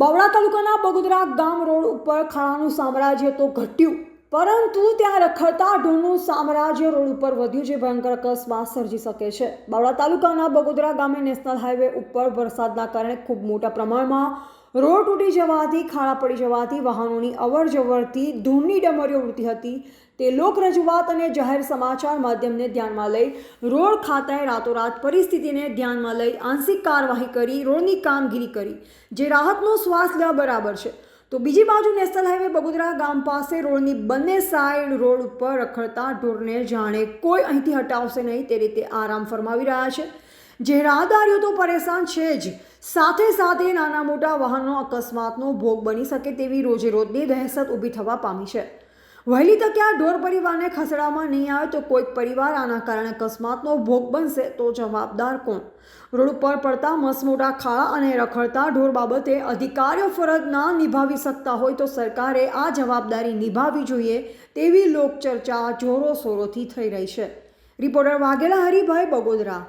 બવડા તાલુકાના બગોદરા ગામ રોડ ઉપર ખાણાનું સામ્રાજ્ય તો ઘટ્યું, પરંતુ ત્યાં રખડતા ઢોરનું સામ્રાજ્ય રોડ ઉપર વધ્યું જે ભયંકર અકસ્માત સર્જી શકે છે. બવડા તાલુકાના બગોદરા ગામે નેશનલ હાઈવે ઉપર વરસાદના કારણે ખૂબ મોટા પ્રમાણમાં રોડ તૂટી જવાથી, ખાડા પડી જવાથી વાહનોની અવર જવરથી ધૂળની ડમરીઓ ઉડતી હતી. તે લોક રજૂઆત અને જાહેર સમાચાર માધ્યમને ધ્યાનમાં લઈ રોડ ખાતાએ રાતોરાત પરિસ્થિતિને ધ્યાનમાં લઈ આંશિક કાર્યવાહી કરી, રોડની કામગીરી કરી, જે રાહતનો શ્વાસ લેવા બરાબર છે. તો બીજી બાજુ નેશનલ હાઈવે બગોદરા ગામ પાસે રોડની બંને સાઈડ રોડ ઉપર રખડતા ઢોરને જાણે કોઈ અહીંથી હટાવશે નહીં તે રીતે આરામ ફરમાવી રહ્યા છે. જે રાહદારીઓ તો પરેશાન છે જ. સાથે સાથે નાના મોટા વાહનો અકસ્માતનો ભોગ બની શકે તેવી રોજે રોજની દહેશત ઊભી થવા પામી છે. વહેલી તકે આ ઢોર પરિવારને ખસેડવામાં નહીં આવે તો કોઈક પરિવાર આના કારણે અકસ્માતનો ભોગ બનશે તો જવાબદાર કોણ? રોડ ઉપર પડતા મસમોટા ખાડા અને રખડતા ઢોર બાબતે અધિકારીઓ ફરજ ના નિભાવી શકતા હોય તો સરકારે આ જવાબદારી નિભાવવી જોઈએ તેવી લોકચર્ચા જોરો શોરોથી થઈ રહી છે. રિપોર્ટર વાઘેલા હરિભાઈ બગોદરા.